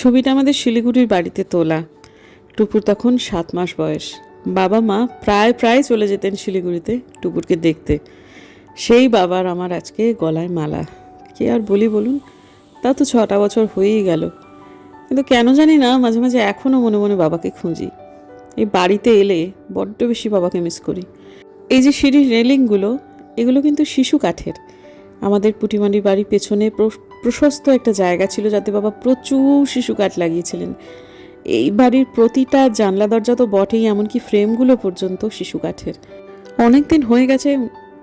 ছবিটা আমাদের শিলিগুড়ির বাড়িতে তোলা। টুপুর তখন সাত মাস বয়স। বাবা মা প্রায় প্রায় চলে যেতেন শিলিগুড়িতে টুপুরকে দেখতে। সেই বাবার আমার আজকে গলায় মালা। কে আর বলি বলুন? তা তো ছটা বছর হয়েই গেল। কিন্তু কেন জানি না, মাঝে মাঝে এখনও মনে মনে বাবাকে খুঁজি। এই বাড়িতে এলে বড্ড বেশি বাবাকে মিস করি। এই যে সিঁড়ির রেলিংগুলো, এগুলো কিন্তু শিশু কাঠের। আমাদের পুটিমানির বাড়ির পেছনে প্রশস্ত একটা জায়গা ছিল যাতে বাবা প্রচুর শিশু কাঠ লাগিয়েছিলেন। এই বাড়ির প্রতিটা জানলা দরজা তো বটেই, এমনকি ফ্রেমগুলো পর্যন্ত শিশু কাঠের। অনেক দিন হয়ে গেছে,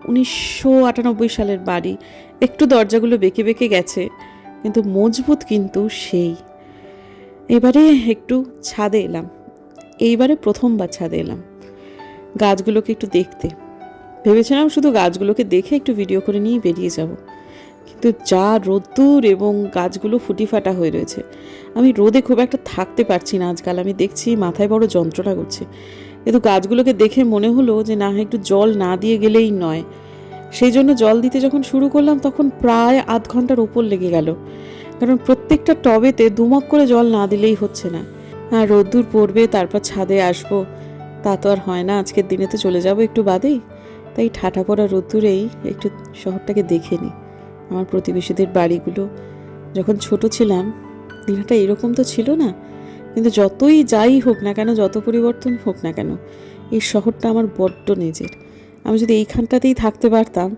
উনিশশো আটানব্বই সালের বাড়ি। একটু দরজাগুলো বেঁকে বেঁকে গেছে, কিন্তু মজবুত কিন্তু সেই। এবারে একটু ছাদে এলাম। এইবারে প্রথমবার ছাদে এলাম। গাছগুলোকে একটু দেখতে। ভেবেছিলাম শুধু গাছগুলোকে দেখে একটু ভিডিও করে নিয়ে বেরিয়ে যাব। কিন্তু যা রোদ্দুর এবং গাছগুলো ফুটি ফাটা হয়ে রয়েছে। আমি রোদে খুব একটা থাকতে পারছি না আজকাল। আমি দেখছি মাথায় বড় যন্ত্রণা করছে। কিন্তু গাছগুলোকে দেখে মনে হলো যে না, একটু জল না দিয়ে গেলেই নয়। সেই জন্য জল দিতে যখন শুরু করলাম, তখন প্রায় আধ ঘণ্টার ওপর লেগে গেল। কারণ প্রত্যেকটা টবেতে দুমক করে জল না দিলেই হচ্ছে না। আর রোদ্দুর পড়বে, তারপর ছাদে আসব। তা তো আর হয় না, আজকের দিনে তো চলে যাব একটু বাদেই। তাই ঠাটা পড়া রোদ্দুরেই একটু শহরটাকে দেখে নিই। আমার প্রতিবেশীদের বাড়িগুলো। যখন ছোট ছিলাম দিনটা এরকম তো ছিল না, কিন্তু যতই যাই হোক না কেন, যত পরিবর্তন হোক না কেন, এই শহরটা আমার বড্ড নিজের। আমি যদি এইখানটাতেই থাকতে পারতাম,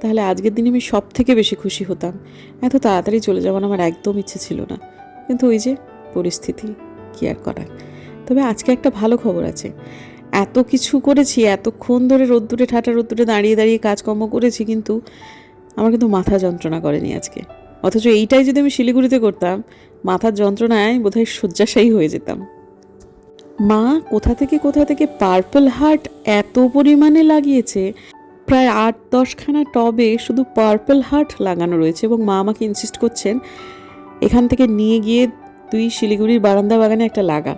তাহলে আজকের দিনে আমি সব থেকে বেশি খুশি হতাম। এত তাড়াতাড়ি চলে যাওয়ার আমার একদম ইচ্ছে ছিল না। কিন্তু ওই যে পরিস্থিতি, কি আর করার? তবে আজকে একটা ভালো খবর আছে। এত কিছু করেছি, এতক্ষণ ধরে রোদ্দুরে, ঠাটা রোদ্দুরে দাঁড়িয়ে দাঁড়িয়ে কাজকর্ম করেছি, কিন্তু আমার কিন্তু মাথা যন্ত্রণা করেনি আজকে। অথচ এইটাই যদি আমি শিলিগুড়িতে করতাম, মাথার যন্ত্রণায় বোধহয় শয্যাশায়ী হয়ে যেতাম। মা কোথা থেকে কোথা থেকে পার্পল হার্ট এত পরিমাণে লাগিয়েছে, প্রায় আট দশখানা টবে শুধু পার্পল হার্ট লাগানো রয়েছে এবং মা আমাকে ইনসিস্ট করছেন, এখান থেকে নিয়ে গিয়ে তুই শিলিগুড়ির বারান্দা বাগানে একটা লাগা।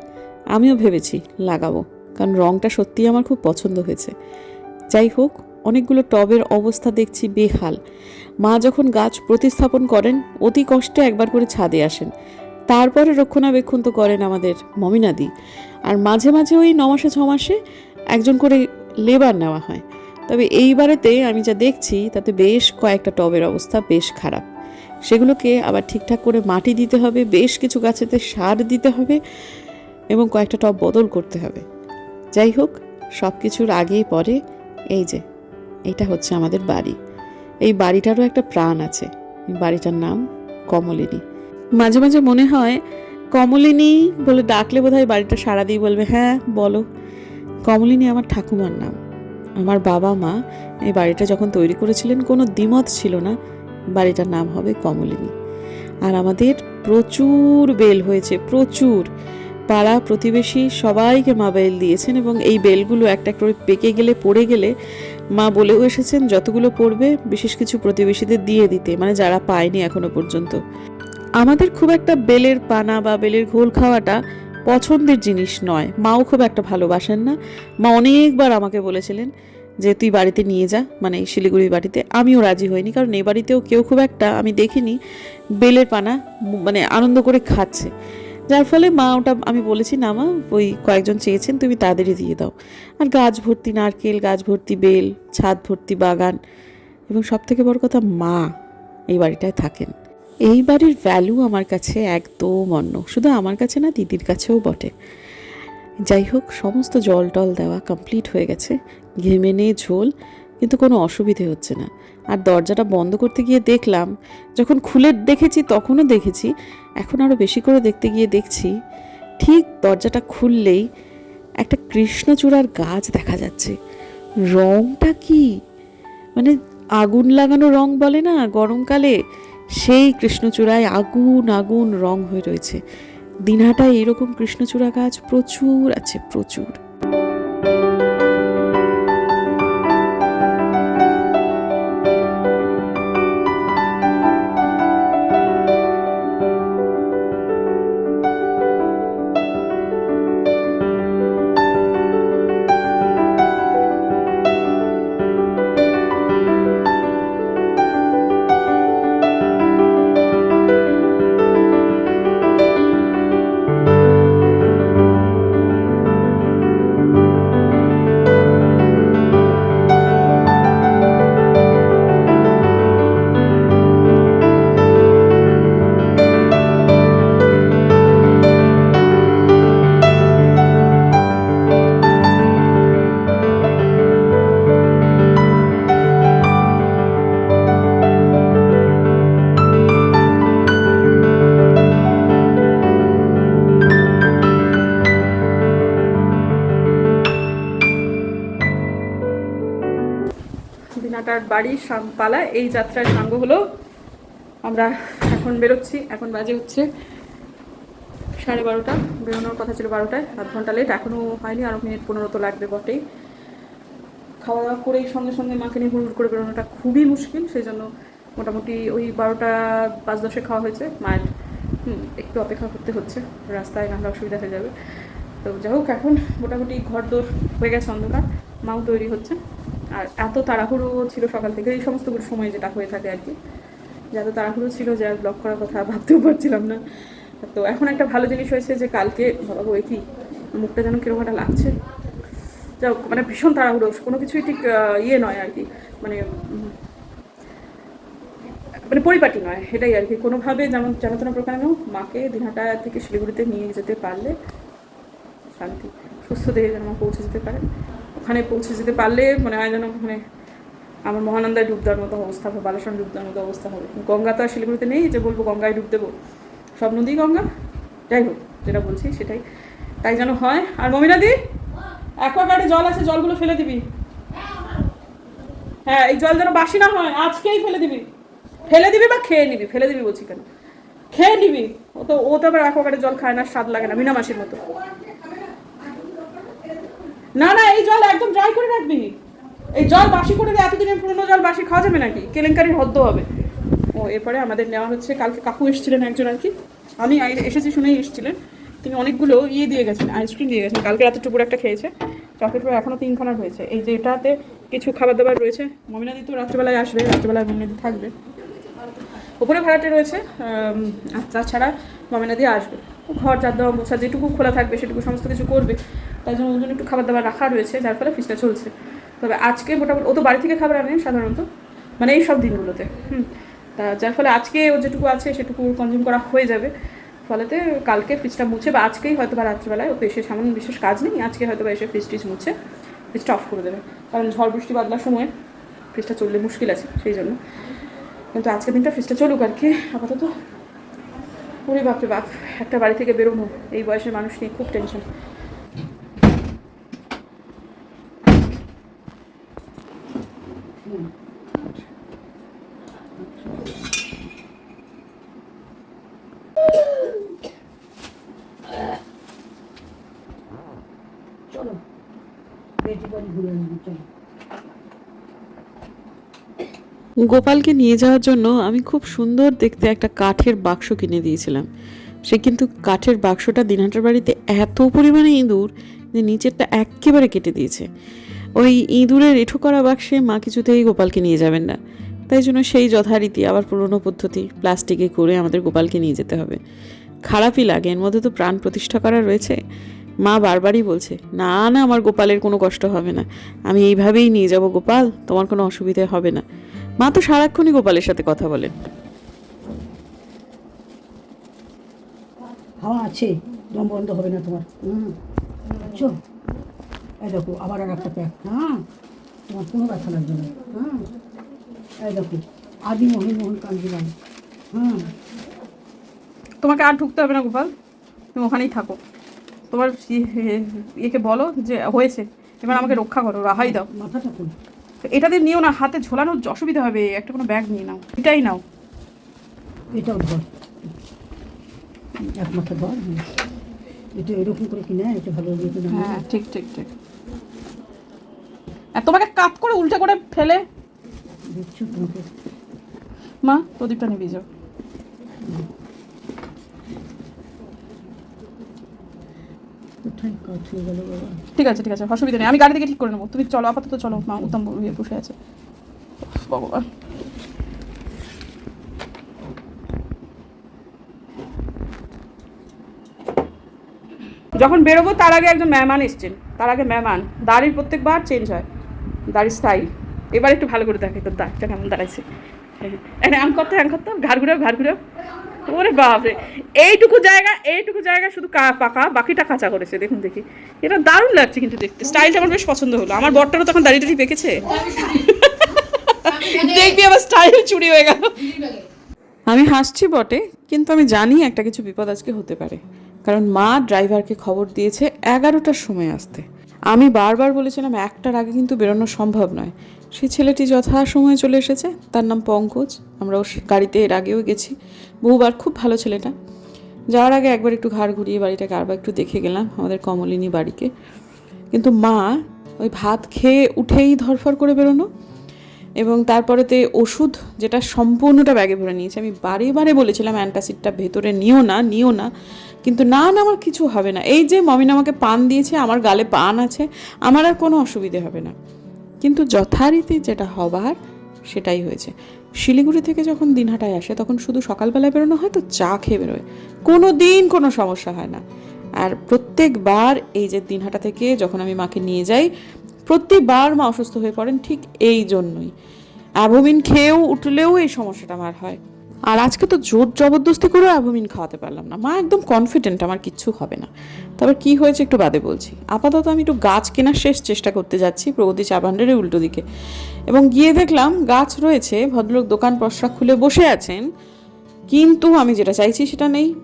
আমিও ভেবেছি, লাগাবো, কারণ রঙটা সত্যিই আমার খুব পছন্দ হয়েছে। যাই হোক অনেকগুলো টবের অবস্থা দেখছি বেহাল। মা যখন গাছ প্রতিস্থাপন করেন, অতি কষ্টে একবার করে ছাদে আসেন। তারপরে রক্ষণাবেক্ষণ তো করেন আমাদের মমিনাদি। আর মাঝে মাঝে ওই ন মাসে একজন করে লেবার নেওয়া হয়। তবে এইবারেতে আমি যা দেখছি, তাতে বেশ কয়েকটা টবের অবস্থা বেশ খারাপ। সেগুলোকে আবার ঠিকঠাক করে মাটি দিতে হবে, বেশ কিছু গাছেতে সার দিতে হবে এবং কয়েকটা টব বদল করতে হবে। যাই হোক সব কিছুর আগেই পরে, এই যে। এটা হচ্ছে আমাদের বাড়ি। এই বাড়িটারও একটা প্রাণ আছে। বাড়িটার নাম কমলিনী। মাঝে মাঝে মনে হয় কমলিনী বলে ডাকলে বোধহয় বাড়িটা সারা দিয়ে বলবে হ্যাঁ বলো। কমলিনী আমার ঠাকুমার নাম। আমার বাবা মা এই বাড়িটা যখন তৈরি করেছিলেন কোনো দ্বিমত ছিল না, বাড়িটার নাম হবে কমলিনী। আর আমাদের প্রচুর বেল হয়েছে, প্রচুর। পাড়া প্রতিবেশী সবাইকে মা বেল দিয়েছেন এবং এই বেলগুলো একটা করে পেকে গেলে, পড়ে গেলে মা বলেও এসেছেন, যতগুলো পড়বে, বিশেষ কিছু প্রতিবেশীদের দিয়ে দিতে মানে যারা পায়নি এখনও পর্যন্ত। আমাদের খুব একটা বেলের পানা বা বেলের ঘোল খাওয়াটা পছন্দের জিনিস নয়। মাও খুব একটা ভালোবাসেন না। মা অনেকবার আমাকে বলেছিলেন যে, তুই বাড়িতে নিয়ে যা। মানে শিলিগুড়ির বাড়িতে। আমিও রাজি হইনি, কারণ এ বাড়িতেও কেউ খুব একটা, আমি দেখিনি, বেলের পানা মানে আনন্দ করে খাচ্ছে। যার ফলে মা ওটা আমি বলেছি, না মা, ওই কয়েকজন চেয়েছেন, তুমি তাদেরই দিয়ে দাও। আর গাছ ভর্তি নারকেল, গাছ ভর্তি বেল, ছাদ ভর্তি বাগান এবং সব থেকে বড় কথা মা এই বাড়িটায় থাকেন। এই বাড়ির ভ্যালু আমার কাছে একদম অন্য। শুধু আমার কাছে না, দিদির কাছেও বটে। যাই হোক, সমস্ত জল টল দেওয়া কমপ্লিট হয়ে গেছে। ঘেমে নিয়ে ঝোল কিন্তু কোনো অসুবিধে হচ্ছে না। আর দরজাটা বন্ধ করতে গিয়ে দেখলাম, যখন খুলে দেখেছি তখনও দেখেছি, এখন আরও বেশি করে দেখতে গিয়ে দেখছি, ঠিক দরজাটা খুললেই একটা কৃষ্ণচূড়ার গাছ দেখা যাচ্ছে। রংটা কি? মানে আগুন লাগানো রং বলে না, গরমকালে সেই কৃষ্ণচূড়ায় আগুন আগুন রং হয়ে রয়েছে। দিনহাটায় এরকম কৃষ্ণচূড়া গাছ প্রচুর আছে, প্রচুর। বাড়ি পালা এই যাত্রার সাঙ্গ হলো আমরা এখন বেরোচ্ছি। এখন বাজে হচ্ছে সাড়ে বারোটা। বেরোনোর কথা ছিল বারোটায়। আধ ঘণ্টা লেট এখনও হয়নি আরও মিনিট পনেরো তো লাগবে বটেই। খাওয়া দাওয়া করেই সঙ্গে সঙ্গে মাকে নিয়ে হুড় করে বেরোনোটা খুবই মুশকিল, সেই জন্য মোটামুটি ওই বারোটা পাঁচ দশে খাওয়া হয়েছে। মায়ের একটু অপেক্ষা করতে হচ্ছে। রাস্তায় নাহলে অসুবিধা হয়ে যাবে। তো যাই হোক, এখন মোটামুটি ঘর দোর হয়ে গেছে অন্ধকার। মাও তৈরি হচ্ছে। আর এত তাড়াহুড়ো ছিল সকাল থেকে, এই সমস্ত সময় যেটা হয়ে থাকে আর কি। যে এত তাড়াহুড়ো ছিল যে আর ব্লগ করার কথা ভাবতেও পারছিলাম না। তো এখন একটা ভালো জিনিস হয়েছে যে কালকে, বাবা ওই কি? মুখটা যেন কীরকম একটা লাগছে। যা মানে ভীষণ তাড়াহুড়ো, কোনো কিছুই ঠিক ইয়ে নয় আর কি। মানে মানে পরিপাটি নয়, সেটাই আর কি। কোনোভাবে যেমন যেন তেন প্রকারে মাকে দিনহাটা থেকে শিলিগুড়িতে নিয়ে যেতে পারলে শান্তি, সুস্থ দেহে যেন পৌঁছে যেতে পারে। ওখানে পৌঁছে যেতে পারলে মনে হয় যেন ওখানে আমার মহানন্দায় ডুব দেওয়ার মতো অবস্থা হবে, বালাসন ডুব দেওয়ার মতো অবস্থা হবে। গঙ্গা তো আর শিলিগুড়িতে নেই যে বলব গঙ্গায় ডুব দেবো। সব নদী গঙ্গা, যাই হোক, যেটা বলছি সেটাই। তাই যেন হয়। আর মমিনাদি, অ্যাকোয়াগার্ডে জল আছে, জলগুলো ফেলে দিবি। হ্যাঁ এই জল যেন বাসি না হয়, আজকেই ফেলে দিবি। ফেলে দিবি বা খেয়ে নিবি, ফেলে দিবি বলছি কেন? খেয়ে নিবি। ও তো ও তো আবার অ্যাকোয়াগার্ডে জল খায় না, স্বাদ লাগে না মিনা মাসির মতো। না না, এই জল একদম ড্রাই করে রাখবি। এই জল বাসি করে দিয়ে এতদিনের পুরনো জল বাসি খাওয়া যাবে নাকি? কেলেঙ্কারির হদ্দ হবে। ও, এরপরে আমাদের নেওয়া হচ্ছে, কালকে কাকু এসেছিলেন একজন আর কি। আমি এসেছি শুনেই এসেছিলেন। তিনি অনেকগুলো ইয়ে দিয়ে গেছেন আইসক্রিম দিয়ে গেছেন, কালকে রাতে টুকুর একটা খেয়েছে। চকলেট বার এখনও তিনখানা রয়েছে এই যে এটাতে কিছু খাবার দাবার রয়েছে। মমিনাদি তো রাত্রেবেলায় আসবে, রাত্রেবেলায় মমিনাদি থাকবে। ওপরে ভাড়াটে রয়েছে তাছাড়া মমিনাদি আসবে। ঘর চার দেওয়া মোছা যেটুকু খোলা থাকবে, সেটুকু সমস্ত কিছু করবে। তাই জন্য ওর জন্য একটু খাবার দাবার রাখা রয়েছে, যার ফলে ফিসটা চলছে। তবে আজকে মোটামুটি, ও তো বাড়ি থেকে খাবার আনে সাধারণত মানে এই সব দিনগুলোতে, হুম। তা যার ফলে আজকে ও যেটুকু আছে সেটুকু কনজিউম করা হয়ে যাবে। ফলেতে কালকে ফ্রিজটা মুছে, বা আজকেই হয়তো বা রাত্রিবেলায় ও তো এসে সামান্য বিশেষ কাজ নেই, আজকে হয়তো বা এসে ফ্রিজ টিজ মুছে ফ্রিজটা অফ করে দেবে। কারণ ঝড় বৃষ্টি বাদলার সময় ফ্রিজটা চললে মুশকিল আছে, সেই জন্য। কিন্তু আজকের দিনটা ফ্রিজটা চলুক আর কি, আপাতত। ওরে বাপরে বাপ, একটা বাড়ি থেকে বেরোনো, এই বয়সের মানুষ নিয়ে খুব টেনশন চলো। বেটি বাড়ি ঘুরে নেব চলো। গোপালকে নিয়ে যাওয়ার জন্য আমি খুব সুন্দর দেখতে একটা কাঠের বাক্স কিনে দিয়েছিলাম। সে কিন্তু কাঠের বাক্সটা দিনহাটার বাড়িতে এত পরিমাণে ইঁদুর যে নিচেরটা একেবারে কেটে দিয়েছে। ওই ইঁদুরের এঁঠো করা বাক্সে মা কিছুতেই গোপালকে নিয়ে যাবেন না। তাই জন্য সেই যথারীতি আবার পুরনো পদ্ধতি, প্লাস্টিকে করে আমাদের গোপালকে নিয়ে যেতে হবে। খারাপই লাগে, এর মধ্যে তো প্রাণ প্রতিষ্ঠা করা রয়েছে। মা বারবারই বলছে না না আমার গোপালের কোনো কষ্ট হবে না। আমি এইভাবেই নিয়ে যাব গোপাল তোমার কোনো অসুবিধে হবে না। মা তো সারাক্ষণই গোপালের সাথে কথা বলেন। হাওয়া আছে দম বন্ধ হবে না তোমার। হুম এই দেখো আবার আর একটা প্যাক হ্যাঁ তোমার কোনো ব্যথা লাগবে না। হ্যাঁ এই দেখো আদি মোহন মোহন কাঞ্জিলাম হুম তোমাকে আর ঢুকতে হবে না গোপাল তুমি ওখানেই থাকো। তোমার ই- ইয়েকে বলো যে হয়েছে এবার আমাকে রক্ষা করো রাহাই দাও। মাথাটা এটা দিয়ে নিও না হাতে ঝোলানোর অসুবিধা হবে একটা কোনো ব্যাগ নিয়ে নাও এটাই নাও। এটাও ধর। এক মাথা ধর এটা এরকম করে কিনে এটা ভালো হ্যাঁ ঠিক ঠিক ঠিক। আর তোমাকে কাত করে উল্টে করে ফেলে। মা প্রদীপটা নিবি যাও কোথায় কাজ হয়ে গেল বাবা ঠিক আছে ঠিক আছে অসুবিধা নেই। আমি গাড়ি থেকে ঠিক করে নেব। তুমি চলো, আপাতত চলো, মা উত্তম ইয়ে বসে আছে। ভগবান যখন বেরোবো, তার আগে একজন মেহমান এসছেন। তার আগে মেহমান দাড়ির প্রত্যেকবার চেঞ্জ হয়। দাড়ির স্টাইল এবার একটু ভালো করে দেখে, তোর দাড়িটা কেমন দাঁড়াইছে। এখানে আম করতে আম করতে ঘাড় ঘুরেও ঘাড় ঘুরেও। ওরে বাপরে। এইটুকু জায়গা এইটুকু জায়গা শুধু পাকা, বাকিটা কাঁচা করেছে, দেখুন দেখি। এটা দারুণ লাগছে কিন্তু দেখতে। স্টাইলটা আমার বেশ পছন্দ হলো। আমার বরটারও তখন দাড়ি টাড়ি পেকেছে। দেখবি আমার স্টাইল চুরি হয়ে গেল। আমি হাসছি বটে, কিন্তু আমি জানি একটা কিছু বিপদ আজকে হতে পারে। কারণ মা ড্রাইভারকে খবর দিয়েছে এগারোটার সময় আসতে। আমি বারবার বলেছিলাম, একটার আগে কিন্তু বেরোনো সম্ভব নয়। সেই ছেলেটি যথা সময়ে চলে এসেছে। তার নাম পঙ্কজ। আমরা ওর গাড়িতে এর আগেও গেছি। বহুবার খুব ভালো ছেলেটা। যাওয়ার আগে একবার একটু ঘাড় ঘুরিয়ে বাড়িটাকে আরবার একটু দেখে গেলাম, আমাদের কমলিনী বাড়িকে। কিন্তু মা ওই ভাত খেয়ে উঠেই ধরফর করে বেরোনো এবং তারপরেতে ওষুধ যেটা সম্পূর্ণটা ব্যাগে ভরে নিয়েছে। আমি বারে বারে বলেছিলাম, অ্যান্টাসিডটা ভেতরে নিও না নিও না। কিন্তু না না, আমার কিছু হবে না। এই যে মমিন আমাকে পান দিয়েছে, আমার গালে পান আছে, আমার আর কোনো অসুবিধে হবে না। কিন্তু যথারীতি যেটা হবার সেটাই হয়েছে। শিলিগুড়ি থেকে যখন দিনহাটায় আসে, তখন শুধু সকালবেলায় বেরোনো হয় তো চা খেয়ে বেরোয়। কোনো দিন কোনো সমস্যা হয় না। আর প্রত্যেকবার এই যে দিনহাটা থেকে যখন আমি মাকে নিয়ে যাই, প্রত্যেকবার মা অসুস্থ হয়ে পড়েন ঠিক এই জন্যই। অ্যাভোমিন খেয়েও, উঠলেও এই সমস্যাটা আমার হয়। আর আজকে তো জোর জবরদস্তি করেও অ্যাভোমিন খাওয়াতে পারলাম না। মা একদম কনফিডেন্ট আমার কিচ্ছু হবে না। তবে কি হয়েছে একটু বাদে বলছি। আপাতত আমি একটু গাছ কেনার শেষ চেষ্টা করতে যাচ্ছি প্রগতি চা ভাণ্ডারের উল্টো দিকে। এবং গিয়ে দেখলাম গাছ রয়েছে, ভদ্রলোক দোকান পশরা খুলে বসে আছেন। কিন্তু আমি যেটা চাইছি সেটা নেই।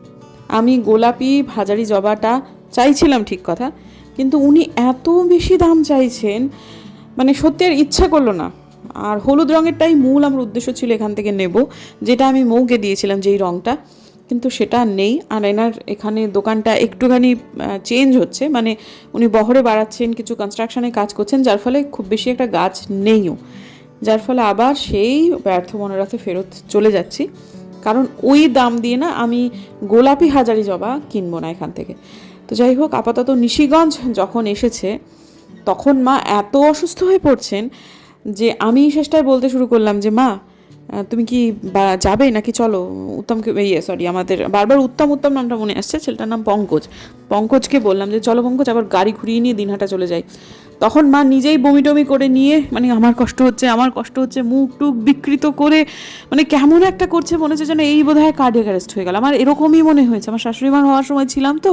আমি গোলাপি, ভাজারি জবাটা চাইছিলাম ঠিক কথা। কিন্তু উনি এত বেশি দাম চাইছেন মানে সত্যি আর ইচ্ছা করল না। আর হলুদ রঙেরটাই মূল আমার উদ্দেশ্য ছিল এখান থেকে নেব। যেটা আমি মৌকে দিয়েছিলাম যেই রঙটা কিন্তু সেটা নেই। আর এনার এখানে দোকানটা একটুখানি চেঞ্জ হচ্ছে। মানে উনি বহরে বাড়াচ্ছেন, কিছু কনস্ট্রাকশনে কাজ করছেন, যার ফলে খুব বেশি একটা গাছ নেইও। যার ফলে আবার সেই ব্যর্থ মনোরথে ফেরত চলে যাচ্ছি। কারণ ওই দাম দিয়ে না আমি গোলাপি হাজারি জবা কিনবো না এখান থেকে। তো যাই হোক, আপাতত নিশিগঞ্জ যখন এসেছে, তখন মা এত অসুস্থ হয়ে পড়ছেন যে আমি শেষটায় বলতে শুরু করলাম যে, মা তুমি কি যাবে নাকি চলো? উত্তমকে ইয়ে সরি আমাদের বারবার উত্তম উত্তম নামটা মনে আসছে, ছেলেটার নাম পঙ্কজ। পঙ্কজকে বললাম যে, চলো পঙ্কজ, আবার গাড়ি ঘুরিয়ে নিয়ে দিনহাটা চলে যাই। তখন মা নিজেই বমি টমি করে নিয়ে মানে আমার কষ্ট হচ্ছে, আমার কষ্ট হচ্ছে, মুখ টুক বিকৃত করে মানে কেমন একটা করছে, মনে হচ্ছে যেন এই বোধ হয় কার্ডিয়াক অ্যারেস্ট হয়ে গেল। আমার এরকমই মনে হয়েছে, আমার শাশুড়ি মার হওয়ার সময় ছিলাম তো,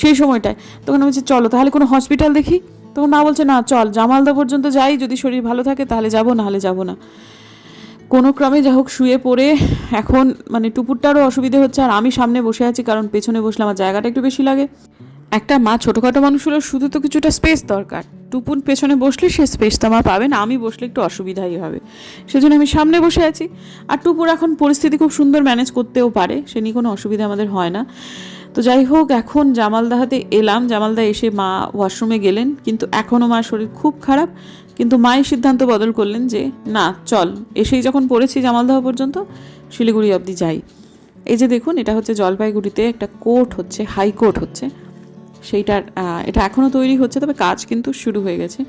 সেই সময়টায়। তখন আমি বলছি, চলো তাহলে কোনো হসপিটাল দেখি? তখন মা বলছে, না, চল, জামালদা পর্যন্ত যাই, যদি শরীর ভালো থাকে তাহলে যাব, নাহলে যাব না। কোনো ক্রমে যা হোক শুয়ে পড়ে, এখন মানে টুপুরটারও অসুবিধে হচ্ছে, আর আমি সামনে বসে আছি, কারণ পেছনে বসলে আমার জায়গাটা একটু বেশি লাগে। একটা মা ছোটোখাটো মানুষ হলেও শুধু তো কিছুটা স্পেস দরকার। টুপুন পেছনে বসলে সে স্পেসটা আমার পাবে না, আমি বসলে একটু অসুবিধাই হবে। সেজন্য আমি সামনে বসে আছি। আর টুপুর এখন পরিস্থিতি খুব সুন্দর ম্যানেজ করতেও পারে, সে নিয়ে কোনো অসুবিধা আমাদের হয় না। তো যাই হোক, এখন জামালদাহাতে এলাম। জামালদা এসে মা ওয়াশরুমে গেলেন, কিন্তু এখনও মার শরীর খুব খারাপ। কিন্তু মায়ের সিদ্ধান্ত বদল করলেন যে, না, চল, এসেই যখন পড়েছি জামালদাহ পর্যন্ত, শিলিগুড়ি অবধি যাই। এই যে দেখুন, এটা হচ্ছে জলপাইগুড়িতে একটা কোর্ট হচ্ছে, হাইকোর্ট হচ্ছে। সেইটার এটা এখনও তৈরি হচ্ছে, তবে কাজ কিন্তু শুরু হয়ে গেছে।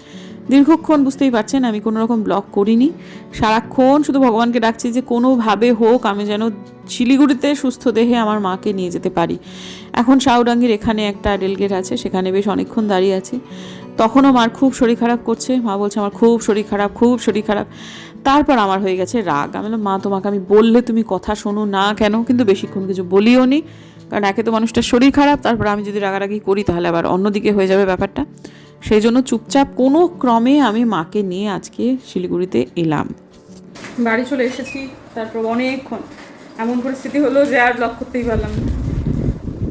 দীর্ঘক্ষণ বুঝতেই পারছেন, আমি কোনো রকম ব্লগ করিনি। সারাক্ষণ শুধু ভগবানকে ডাকছি যে কোনোভাবে হোক, আমি যেন শিলিগুড়িতে সুস্থ দেহে আমার মাকে নিয়ে যেতে পারি। এখন সাউডাঙ্গির এখানে একটা রেলগেট আছে, সেখানে বেশ অনেকক্ষণ দাঁড়িয়ে আছি। তখনও মার খুব শরীর খারাপ করছে। মা বলছে, আমার খুব শরীর খারাপ, খুব শরীর খারাপ। তারপর আমার হয়ে গেছে রাগ। আমি বললাম, মা, তোমাকে আমি বললে তুমি কথা শোনো না কেন? কিন্তু বেশিক্ষণ কিছু বলিও নি। কারণ একে তো মানুষটার শরীর খারাপ, তারপর আমি যদি রাগারাগি করি তাহলে আবার অন্যদিকে হয়ে যাবে ব্যাপারটা। সেই জন্য চুপচাপ কোনো ক্রমে আমি মাকে নিয়ে আজকে শিলিগুড়িতে এলাম। বাড়ি চলে এসেছি তারপর অনেকক্ষণ। এমন পরিস্থিতি হলো যে আর ব্লক করতেই পারলাম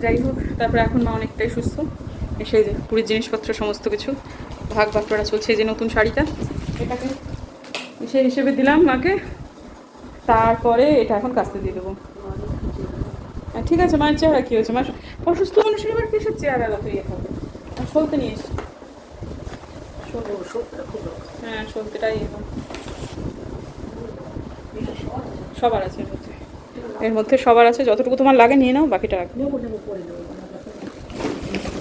যাই হোক তারপর এখন মা অনেকটাই সুস্থ। এসে যে পুরীর জিনিসপত্র সমস্ত কিছু ভাগ বাটোয়ারা চলছে যে নতুন শাড়িটা। এটাকে এসে হিসেবে দিলাম মাকে। তারপরে এটা এখন কাস্তে দিয়ে দেবো। হ্যাঁ, ঠিক আছে মায়ের চেহারা কী হয়েছে? মা অসুস্থ মানুষের এবার কিসের চেহারা? ইয়ে হবে সলতে নিয়ে হ্যাঁ সবার আছে এর মধ্যে। সবার আছে, যতটুকু তোমার লাগে নিয়ে নাও, বাকিটা রাখবে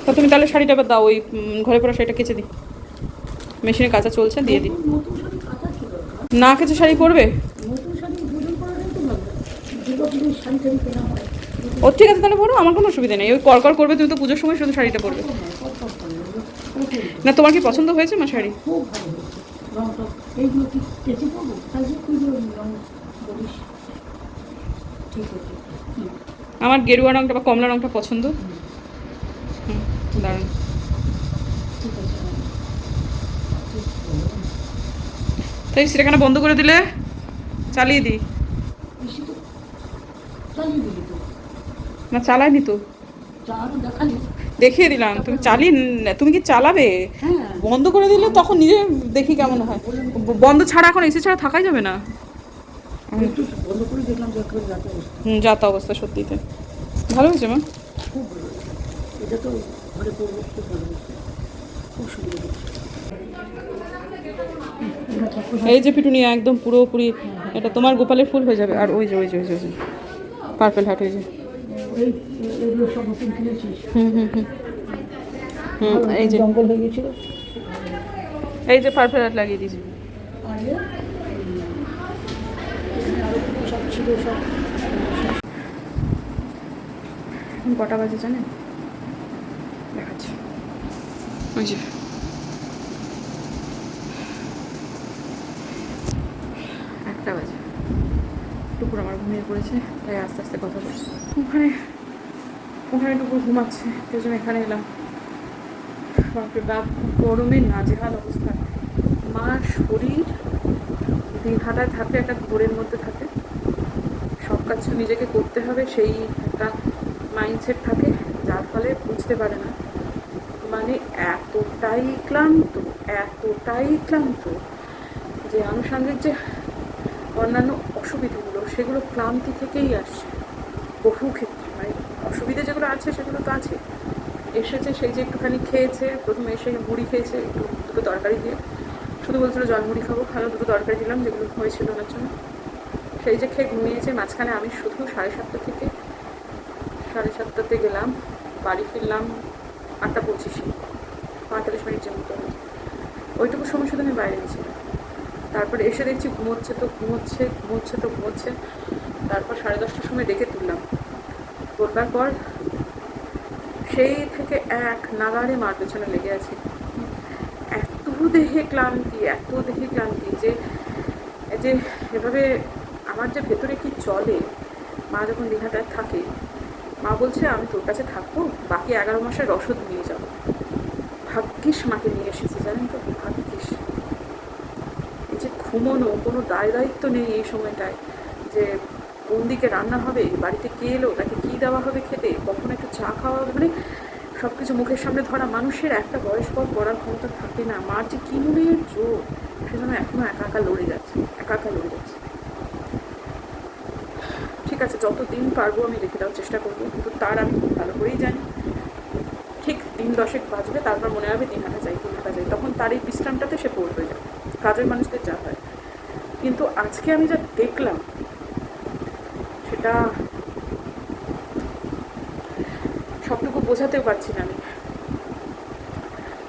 তো তুমি তাহলে শাড়িটা এবার দাও, ওই ঘরে পরা শাড়িটা কেচে দিই। মেশিনে কাঁচা চলছে, দিয়ে দিই। না কেচে শাড়ি পরবে? ও, ঠিক আছে, তাহলে পরো, আমার কোনো অসুবিধা নেই। ওই কর করবে, তুমি তো পুজোর সময় শুধু শাড়িটা পরবে। না তোমার কি পছন্দ হয়েছে মা শাড়ি? খুব ভালো হয়েছে। রংটা এইগুলো কি কেটে পাবো তাহলে তুই রং বলিস। ঠিক আছে। আমার গেরুয়া রংটা বা কমলা রংটা পছন্দ। হুম। দারুণ। তাই সেটাখানে বন্ধ করে দিলে চালিয়ে দিই। না চালাইনি তো। দেখালি। দেখিয়ে দিলাম। তুমি চালিয়ে ন- তুমি কি চালাবে? হ্যাঁ। বন্ধ করে দিলে তখন নিজে দেখি কেমন হয়। বন্ধ ছাড়া এখন এসি ছাড়া থাকাই যাবে না। যাতে অবস্থা। হুম অবস্থা সত্যিতে ভালো হয়েছে মা? এই যে পিটুনিয়া একদম পুরোপুরি এটা তোমার গোপালের ফুল হয়ে যাবে। আর ওই যে ওই যে ওই যে পার্পেল হাট ওই যে এই এগুলো সব নতুন কিনেছিস? হুম হুম হুম। হুম এই যে। জঙ্গল হয়ে গেছিল? এই যে পার্পেল লাগিয়ে দিয়েছি। কটা বাজে জানেন? দেখাচ্ছি। ওই যে। একটা বাজে। টুকুর আমার ঘুমিয়ে পড়েছে, তাই আস্তে আস্তে কথা বলছি। ওখানে ওখানে টুকুর ঘুমাচ্ছে সেই জন্য এখানে এলাম। বাপরে বাপ গরমে নাজেহাল অবস্থা। মার শরীর দিনহাটায় থাকে, একটা ঘোরের মধ্যে থাকে। সব কিছু নিজেকে করতে হবে, সেই একটা মাইন্ডসেট থাকে, যার ফলে বুঝতে পারে না। মানে এতটাই ক্লান্ত এতটাই ক্লান্ত যে আনুষঙ্গিক যে অন্যান্য অসুবিধাগুলো সেগুলো ক্লান্তি থেকেই আসছে। বহু ক্ষেত্রে মানে অসুবিধে যেগুলো আছে সেগুলো তো আছে। এসেছে, সেই যে একটুখানি খেয়েছে, প্রথমে এসে মুড়ি খেয়েছে, একটু দুটো তরকারি দিয়ে। শুধু বলছিল, জল মুড়ি খাব। আরও দুটো তরকারি দিলাম, যেগুলো হয়েছিল ওনার জন্য। সেই যে খেয়ে ঘুমিয়েছে, মাঝখানে আমি শুধু সাড়ে সাতটা থেকে, সাড়ে সাতটাতে গেলাম, বাড়ি ফিরলাম আটটা পঁচিশে, পঁয়তাল্লিশ মিনিটের মতো। হয়েছে। ওইটুকু সময় শুধু আমি বাইরে গেছিলাম। তারপরে এসে দেখছি ঘুমোচ্ছে তো ঘুমোচ্ছে ঘুমোচ্ছে তো ঘুমোচ্ছে। তারপর সাড়ে দশটার সময় ডেকে তুললাম। তোলবার পর সেই থেকে এক নাগারে মার পেছনে লেগে আছি। এত দেহে ক্লান্তি, এত দেহে ক্লান্তি যে যে এভাবে আমার যে ভেতরে কি চলে, মা যখন দীঘাটায় থাকে, মা বলছে, আমি তোর কাছে থাকব, বাকি এগারো মাসের রসদ নিয়ে যাব। ভাগ্যিস মাকে নিয়ে এসেছি, জানেন তো? ঘুমোনো, কোনো দায় দায়িত্ব নেই এই সময়টায়। যে কোন দিকে রান্না হবে, বাড়িতে কে এলো, তাকে কী দেওয়া হবে খেতে, কখন একটু চা খাওয়া হবে মানে সব কিছু মুখের সামনে ধরা মানুষের একটা বয়স পর করার ক্ষমতা থাকে না। মার যে কী মনের জোর সেজন্য এখনও একা একা লড়ে যাচ্ছে, একা একা লড়ে যাচ্ছে। ঠিক আছে, যত দিন পারব আমি রেখে দেওয়ার চেষ্টা করব, কিন্তু তার আমি খুব ভালো করেই জানি। ঠিক দিন দশেক বাজবে তারপর মনে হবে দিন হাঁটা যাই, দিন হাঁটা যাই। তখন তার এই বিশ্রামটাতে সে পড়বে। যায় কাজের মানুষদের যা হয়। কিন্তু আজকে আমি যা দেখলাম, সেটা সবটুকু বোঝাতেও পারছি না আমি।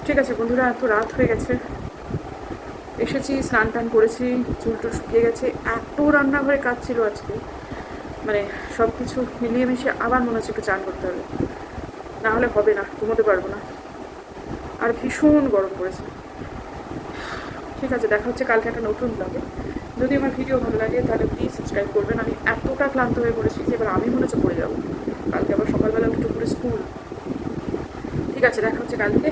ঠিক আছে বন্ধুরা এত রাত হয়ে গেছে। এসেছি, স্নান টান করেছি, চুল টুল শুকিয়ে গেছে। এত রান্নাঘরে কাজ ছিল আজকে। মানে সব কিছু মিলিয়ে মিশিয়ে আবার মনে হচ্ছে একটু চান করতে হবে। না হলে হবে না, ঘুমোতে পারব না। আর ভীষণ গরম পড়েছে। ঠিক আছে, দেখা হচ্ছে কালকে একটা নতুন ব্লগে যদি আমার ভিডিও ভালো লাগে, তাহলে প্লিজ সাবস্ক্রাইব করবেন। আমি এতটা ক্লান্ত হয়ে পড়েছি যে এবার আমি মনে হচ্ছে পড়ে যাব। কালকে আবার সকালবেলা একটু করে স্কুল ঠিক আছে, দেখা হচ্ছে কালকে।